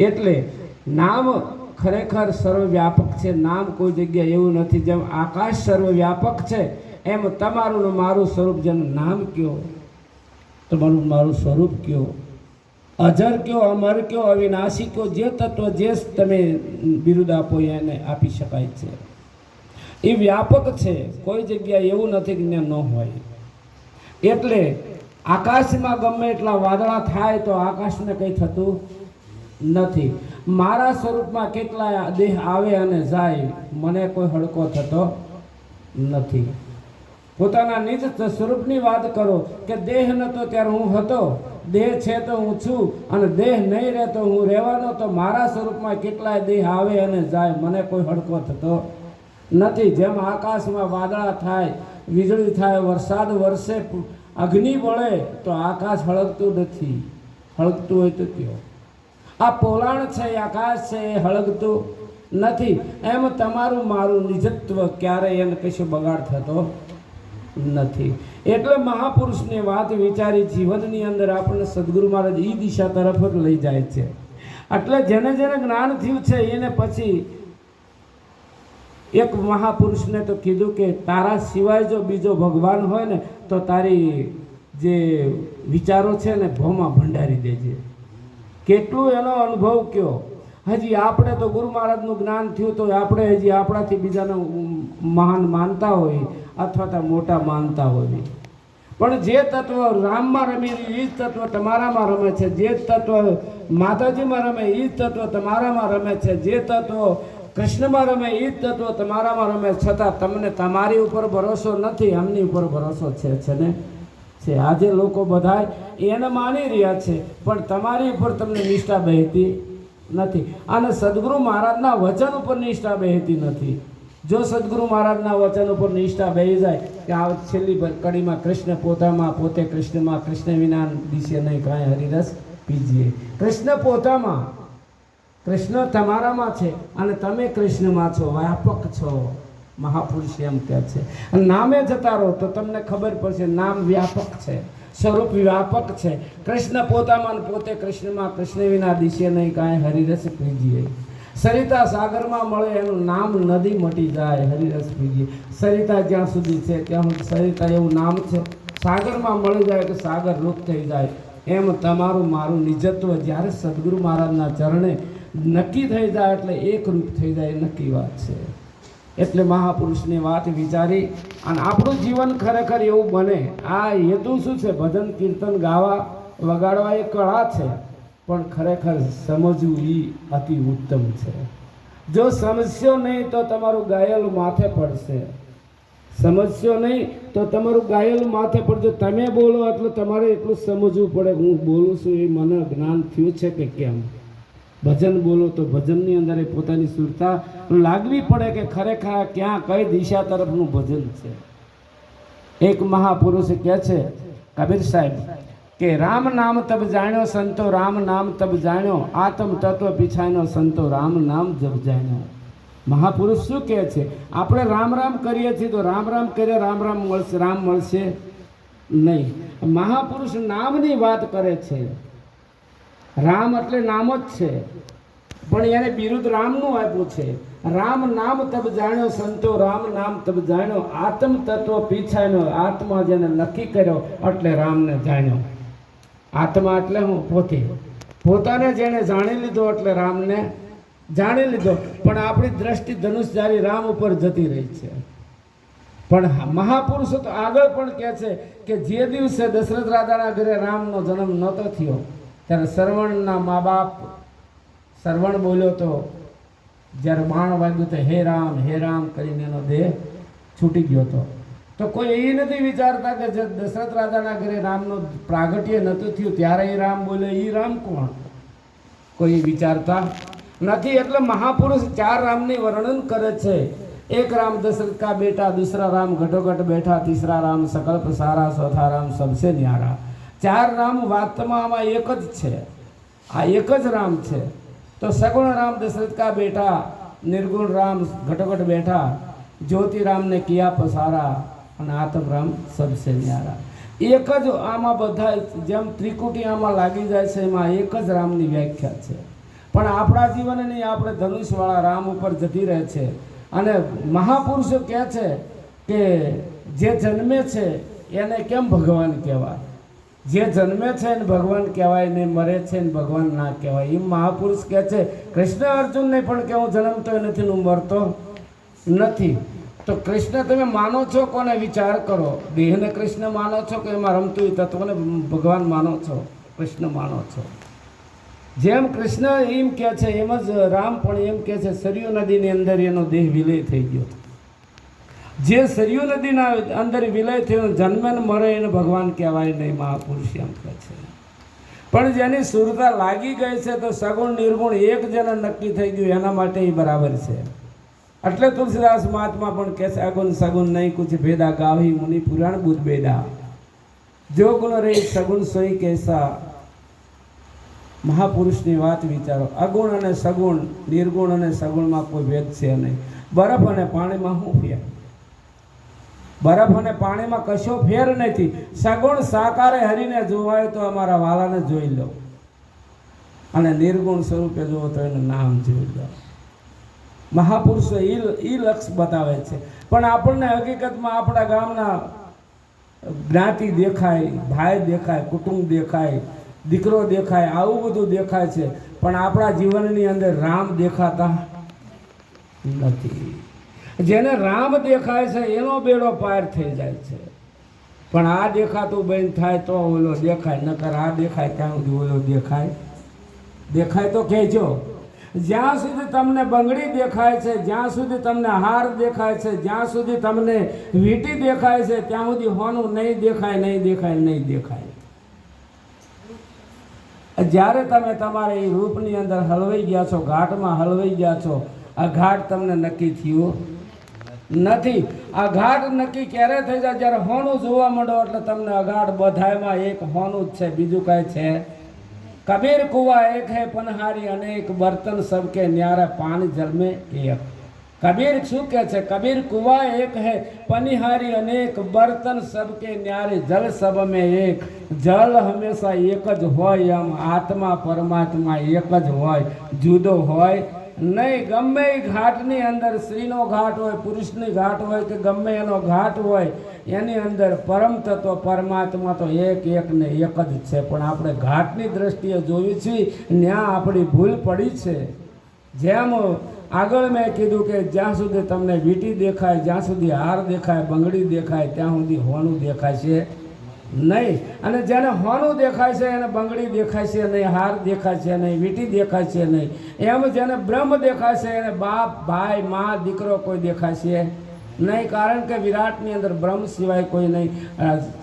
એટલે નામ ખરેખર સર્વવ્યાપક છે. નામ કોઈ જગ્યાએ એવું નથી. જેમ આકાશ સર્વવ્યાપક છે, એમ તમારું મારું સ્વરૂપ જેનું નામ કયો? તમારું મારું સ્વરૂપ કયો? અજર કયો, અમર કયો, અવિનાશી કયો, જે તત્વ જે તમે બિરુદ આપો એને આપી શકાય છે. એ વ્યાપક છે. કોઈ જગ્યાએ એવું નથી કે ન હોય. એટલે આકાશમાં ગમે એટલા વાદળા થાય તો આકાશને કંઈ થતું નથી. મારા સ્વરૂપમાં કેટલાય દેહ આવે અને જાય, મને કોઈ હડકો થતો નથી. પોતાના નિજ સ્વરૂપની વાત કરો કે દેહ નતો ત્યારે હું હતો. દેહ છે તો હું છું અને દેહ નહીં રહેતો હું રહેવાનો. તો મારા સ્વરૂપમાં કેટલાય દેહ આવે અને જાય, મને કોઈ હડકો થતો નથી. જેમ આકાશમાં વાદળા થાય, વીજળી થાય, વરસાદ વરસે અગ્નિ બળે તો આકાશ હળગતું નથી. હળગતું હોય તો કયો? આ પોલાણ છે, આકાશ છે, એ હળગતું નથી. એમ તમારું મારું નિજત્વ ક્યારેય એને કશું બગાડ થતો નથી. એટલે મહાપુરુષની વાત વિચારી જીવનની અંદર આપણને સદગુરુ મહારાજ એ દિશા તરફ જ લઈ જાય છે. એટલે જેને જેને જ્ઞાન થયું છે, એને પછી એક મહાપુરુષને તો કીધું કે તારા સિવાય જો બીજો ભગવાન હોય ને, તો તારી જે વિચારો છે ને, ભોમાં ભંડારી દેજે. કેટલું એનો અનુભવ કયો? હજી આપણે તો ગુરુ મહારાજનું જ્ઞાન થયું તો આપણે હજી આપણાથી બીજાને મહાન માનતા હોય અથવા તો મોટા માનતા હોય. પણ જે તત્વ રામમાં રમી એ જ તત્વ તમારામાં રમે છે. જે તત્વ માતાજીમાં રમે એ જ તત્વ તમારામાં રમે છે. જે તત્વ કૃષ્ણમાં રમે એ જ તત્વ તમારામાં રમે. છતાં તમને તમારી ઉપર ભરોસો નથી એમની ઉપર ભરોસો છે છે ને? છે. આજે લોકો બધા એને માની રહ્યા છે, પણ તમારી ઉપર તમને નિષ્ઠા બેહતી નથી. અને સદગુરુ મહારાજના વચન ઉપર નિષ્ઠા બેહતી નથી. જો સદગુરુ મહારાજના વચન ઉપર નિષ્ઠા બેહી જાય, કે આ છેલ્લી કડીમાં કૃષ્ણ પોતામાં, પોતે કૃષ્ણમાં, કૃષ્ણ વિના દિશે નહીં કાંઈ હરિરસ પીજીએ. કૃષ્ણ પોતામાં, કૃષ્ણ તમારામાં છે, અને તમે કૃષ્ણમાં છો, વ્યાપક છો. મહાપુરુષ એમ કહે છે. અને નામે જતા રહો તો તમને ખબર પડશે નામ વ્યાપક છે, સ્વરૂપ વ્યાપક છે. કૃષ્ણ પોતામાં પોતે કૃષ્ણમાં, કૃષ્ણ વિના દિશે નહીં, કાંઈ હરિરસ પીજીએ. સરિતા સાગરમાં મળે એનું નામ નદી મટી જાય, હરિરસ પીજીએ. સરિતા જ્યાં સુધી છે, ત્યાં સરિતા એવું નામ છે. સાગરમાં મળી જાય કે સાગર રૂપ થઈ જાય. એમ તમારું મારું નિજત્વ જ્યારે સદગુરુ મહારાજના ચરણે નક્કી થઈ જાય એટલે એક રૂપ થઈ જાય નક્કી વાત છે. એટલે મહાપુરુષની વાત વિચારી અને આપણું જીવન ખરેખર એવું બને. આ હેતુ શું છે? ભજન, કીર્તન, ગાવા વગાડવા એ કળા છે, પણ ખરેખર સમજવું એ અતિ ઉત્તમ છે. જો સમજશો નહીં તો તમારું ગાયલ માથે પડશે. સમજશો નહીં તો તમારું ગાયેલ માથે પડશે. તમે બોલો એટલે તમારે એટલું સમજવું પડે હું બોલું છું એ મને જ્ઞાન થયું છે કે કેમ? ભજન બોલો તો ભજનની અંદર એ પોતાની સુરતા લાગવી પડે કે ખરેખર ક્યાં, કઈ દિશા તરફનું ભજન છે? એક મહાપુરુષ કહે છે, કબીર સાહેબ, કે રામ નામ તબ જાણ્યો સંતો, રામ નામ તબ જાણ્યો, આત્મ તત્વ પીછાયનો સંતો, રામ નામ જબ જાણ્યો. મહાપુરુષ શું કહે છે? આપણે રામ રામ કરીએ છીએ તો રામ રામ કરીએ, રામ રામ મળશે રામ મળશે નહીં. મહાપુરુષ નામની વાત કરે છે. રામ એટલે નામ જ છે. પણ એને બિરુદ રામનું આપ્યું છે. રામ નામ તબ જાણ્યો સંતો, રામ નામ તબ જાણ્યો. આત્મ તત્વ પીછાયનો આત્મા જેને નક્કી કર્યો એટલે રામને જાણ્યો. આત્મા એટલે હું, પોતે. પોતાને જેણે જાણી લીધો એટલે રામને જાણી લીધો. પણ આપણી દ્રષ્ટિ ધનુષધારી રામ ઉપર જતી રહી છે. પણ મહાપુરુષો તો આગળ પણ કહે છે કે જે દિવસે દશરથ રાજાના ઘરે રામનો જન્મ નહોતો થયો ત્યારે શ્રવણના મા બાપ શ્રવણ બોલ્યો તો, જ્યારે માણ વાગ્યું તો હે રામ હે રામ કરીને એનો દેહ છૂટી ગયો હતો. તો કોઈ એ નથી વિચારતા કે જે દશરથ રાજાના ઘરે રામનું પ્રાગટ્ય નહોતું થયું, ત્યારે એ રામ બોલે એ રામ કોણ? કોઈ વિચારતા નથી. એટલે મહાપુરુષ ચાર રામને વર્ણન કરે છે. એક રામ દશરથ કા બેટા, દૂસરા રામ ઘટોઘટ બેઠા, તીસરા રામ સકલ્પ સારા, ચોથા રામ સબસે ન્યારા. ચાર રામ વાસ્તવમાં આમાં એક જ છે. આ એક જ રામ છે. તો સગુણ રામ દશરથ કા બેટા, નિર્ગુણ રામ ઘટોઘટ બેઠા જ્યોતિ રામને કિયા પસારા અને આતમ રામ સબસે ન્યારા. એક જ આમાં બધા જેમ ત્રિકુટી આમાં લાગી જાય છે, એમાં એક જ રામની વ્યાખ્યા છે. પણ આપણા જીવનની આપણે ધનુષવાળા રામ ઉપર જતી રહે છે. અને મહાપુરુષો કહે છે કે જે જન્મે છે, એને કેમ ભગવાન કહેવાય? જે જન્મે છે ને ભગવાન કહેવાય ને મરે છે ને ભગવાન ના કહેવાય. એમ મહાપુરુષ કહે છે, કૃષ્ણ અર્જુનને પણ કે હું જન્મતો નથી હું મરતો નથી. તો કૃષ્ણ તમે માનો છો કોને? વિચાર કરો. દેહને કૃષ્ણ માનો છો કે એમાં રમતું તત્વને ભગવાન માનો છો? કૃષ્ણ માનો છો. જેમ કૃષ્ણ એમ કહે છે, એમ જ રામ પણ એમ કહે છે, સરયુ નદીની અંદર એનો દેહ વિલય થઈ ગયો. જે સરયુ નદીના અંદર વિલય થયો જન્મે મરે એને ભગવાન કહેવાય નહીં, મહાપુરુષ એમ કહે છે. પણ જેની સુરતા લાગી ગઈ છે, તો સગુણ નિર્ગુણ એક જેને નક્કી થઈ ગયું, એના માટે એ બરાબર છે. એટલે તુલસીદાસ મહાત્મા પણ કહે છે, અગુણ નહીં, કુછ ભેદા ગાવી મુનિ પુરાણ બુદ્ધ ભેદા જો ગુણ રે, સગુણ સોઈ કેસા. મહાપુરુષની વાત વિચારો, અગુણ અને સગુણ, નિર્ગુણ અને સગુણમાં કોઈ ભેદ છે નહીં. બરફ અને પાણીમાં શું ફેર? બરફ અને પાણીમાં કશો ફેર નથી. સગુણ સાકારે હરીને જોવાય તો અમારા વાલાને જોઈ લો. અને નિર્ગુણ સ્વરૂપે જુઓ તો એનું નામ જોઈ લો. મહાપુરુષો એ એ લક્ષ બતાવે છે. પણ આપણને હકીકતમાં આપણા ગામના જ્ઞાતિ દેખાય, ભાઈ દેખાય, કુટુંબ દેખાય, દીકરો દેખાય, આવું બધું દેખાય છે. પણ આપણા જીવનની અંદર રામ દેખાતા નથી. જેને રામ દેખાય છે, એનો બેડો પાર થઈ જાય છે. પણ આ દેખાતું બંધ થાય તો ઓલો દેખાય, નકર આ દેખાય ત્યાં સુધી ઓલો દેખાય. દેખાય તો કહેજો. જ્યાં સુધી તમને બંગડી દેખાય છે, જ્યાં સુધી તમને હાર દેખાય છે, જ્યાં સુધી તમને વીંટી દેખાય છે, ત્યાં સુધી હોનું નહીં દેખાય નહીં દેખાય નહીં દેખાય. જ્યારે તમે તમારે એ રૂપની અંદર હલવાઈ ગયા છો, ઘાટમાં હલવાઈ ગયા છો, આ ઘાટ તમને નક્કી થયું. નથી. આ નક્કી ક્યારે થઈ જાય? જ્યારે હોનું જોવા માંડો એટલે તમને અઘાટ બધાયમાં એક હોનું જ છે. બીજું કાંઈ છે? કબીર કુવા એક હે પનહારી, અનેક બર્તન સબકે ન્યારે પાન જલમે એક કબીર શું કહે છે? કબીર કુવા એક હે પનિહારી, અનેક બર્તન સબકે ન્યારે જલ સબ में એક. જલ હંમેશા એક જ હોય એમ આત્મા પરમાત્મા એક જ હોય. જુદો હોય નહીં, ગમે ઘાટની અંદર સ્ત્રીનો ઘાટ હોય, પુરુષની ઘાટ હોય કે ગમે એનો ઘાટ હોય, એની અંદર પરમ તત્વ પરમાત્મા તો એક એક ને એક જ છે. પણ આપણે ઘાટની દ્રષ્ટિએ જોયું છીએ ત્યાં આપણી ભૂલ પડી છે. જેમ આગળ મેં કીધું કે જ્યાં સુધી તમને વીંટી દેખાય, જ્યાં સુધી હાર દેખાય, બંગડી દેખાય, ત્યાં સુધી હોણું દેખાય છે. નહીં. અને જેને હોનું દેખાય છે, એને બંગડી દેખાય છે નહીં, હાર દેખાય છે નહીં, વીટી દેખાય છે નહીં. એમ જેને બ્રહ્મ દેખાય છે, એને બાપ, ભાઈ, મા, દીકરો કોઈ દેખાય છે નહીં. કારણ કે વિરાટની અંદર બ્રહ્મ સિવાય કોઈ નહીં.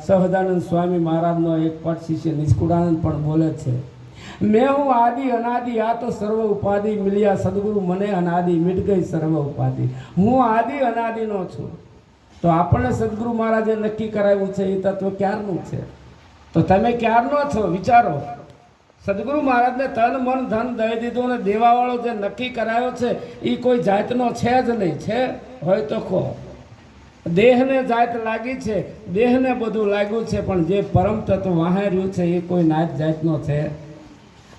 સહજાનંદ સ્વામી મહારાજનો એક પટ શિષ્ય નિષ્કુળાનંદ પણ બોલે છે, મેં હું આદિ અનાદિ, આ તો સર્વ ઉપાધિ મિલ્યા, સદગુરુ મને અનાદિ મિટ ગઈ સર્વ ઉપાધિ. હું આદિ અનાદિનો છું. તો આપણને સદગુરુ મહારાજે નક્કી કરાવ્યું છે, એ તત્વ ક્યારનું છે? તો તમે ક્યારનો છો? વિચારો. સદગુરુ મહારાજને તન, મન, ધન દઈ દીધું અને દેવાવાળો જે નક્કી કરાયો છે એ કોઈ જાતનો છે જ નહીં, છે? હોય તો કહો. દેહને જાત લાગી છે, દેહને બધું લાગ્યું છે, પણ જે પરમ તત્વ વાહર્યું છે, એ કોઈ નાત જાતનો છે?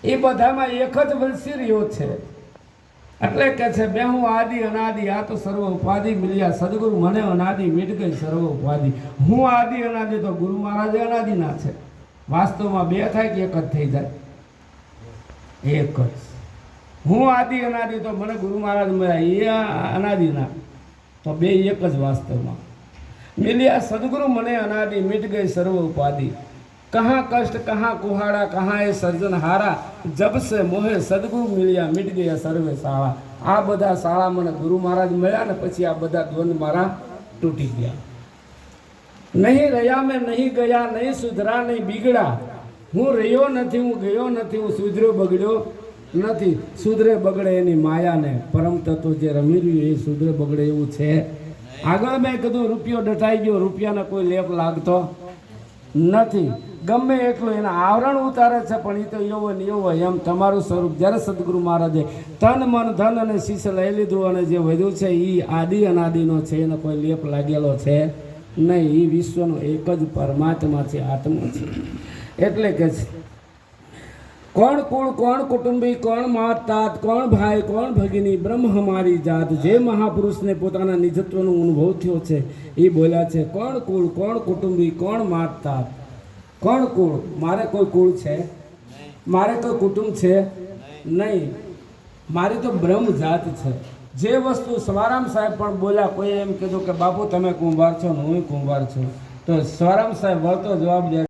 એ બધામાં એક જ વલસી રહ્યો છે. એટલે કે છે, બે હું આદિ, અનાદિ, આ તો સર્વ ઉપાધિ મિલ્યા, સદગુરુ મને અનાદિ મીટ ગઈ, સર્વ ઉપાધિ. હું આદિ, અનાદિ તો ગુરુ મહારાજ અનાદિના છે. વાસ્તવમાં બે થાય કે એક જ થઈ જાય? એક જ. હું આદિ, અનાદિ તો મને ગુરુ મહારાજ મળ્યા, એ અનાદિના. તો બે એક જ વાસ્તવમાં. મિલ્યા, સદગુરુ મને અનાદિ મીટ ગઈ, સર્વ ઉપાધિ. कहाँ कष्ट कहाँ कुहाड़ा कहाँ એ સર્જન હારા જબ સે મોહે સદગુરુ મિલ્યા મીટ ગયા સર્વે શાળા આ બધા શાળા મને ગુરુ મહારાજ મળ્યા ને પછી આ બધા દ્વંદ મારા તૂટી ગયા નહીં રહ્યા મેં નહીં ગયા નહીં સુધરા નહીં બીગડા હું રહ્યો નથી હું ગયો નથી હું સુધર્યો બગડ્યો નથી સુધરે બગડે એની માયાને પરમ તત્વ જે રમી રહ્યું એ સુધરે બગડે એવું છે આગળ મેં કીધું રૂપિયો ડટાઈ ગયો રૂપિયાને કોઈ લેપ લાગતો નથી ગમે એટલું એના આવરણ ઉતારે છે, પણ એ તો એવો ને એવો એમ તમારું સ્વરૂપ. જ્યારે સદગુરુ મહારાજે તન, મન, ધન અને શીશ લઈ લીધું અને જે વધ્યું છે એ આદિ અનાદિનો છે, એનો કોઈ લેપ લાગેલો છે નહીં. એ વિશ્વનો એક જ પરમાત્મા છે, આત્મા છે. એટલે કે છે, કોણ કુળ, કોણ કુટુંબી, કોણ માત કોણ ભાઈ, કોણ ભગિની, બ્રહ્મ હમારી જાત, જે મહાપુરુષને પોતાના નિજત્વનો અનુભવ થયો છે એ બોલ્યા છે, કોણ કુળ, કોણ કુટુંબી, કોણ માત કોણ કુળ? મારે કોઈ કુળ છે? મારે કોઈ કુટુંબ છે? નહીં. મારી તો બ્રહ્મ જાત છે. જે વસ્તુ સવારામ સાહેબ પણ બોલ્યા કોઈ એમ કીધું કે બાપુ તમે કુંભાર છો ને હું કુંભાર છું. તો સવારામ સાહેબ વળતો જવાબ દે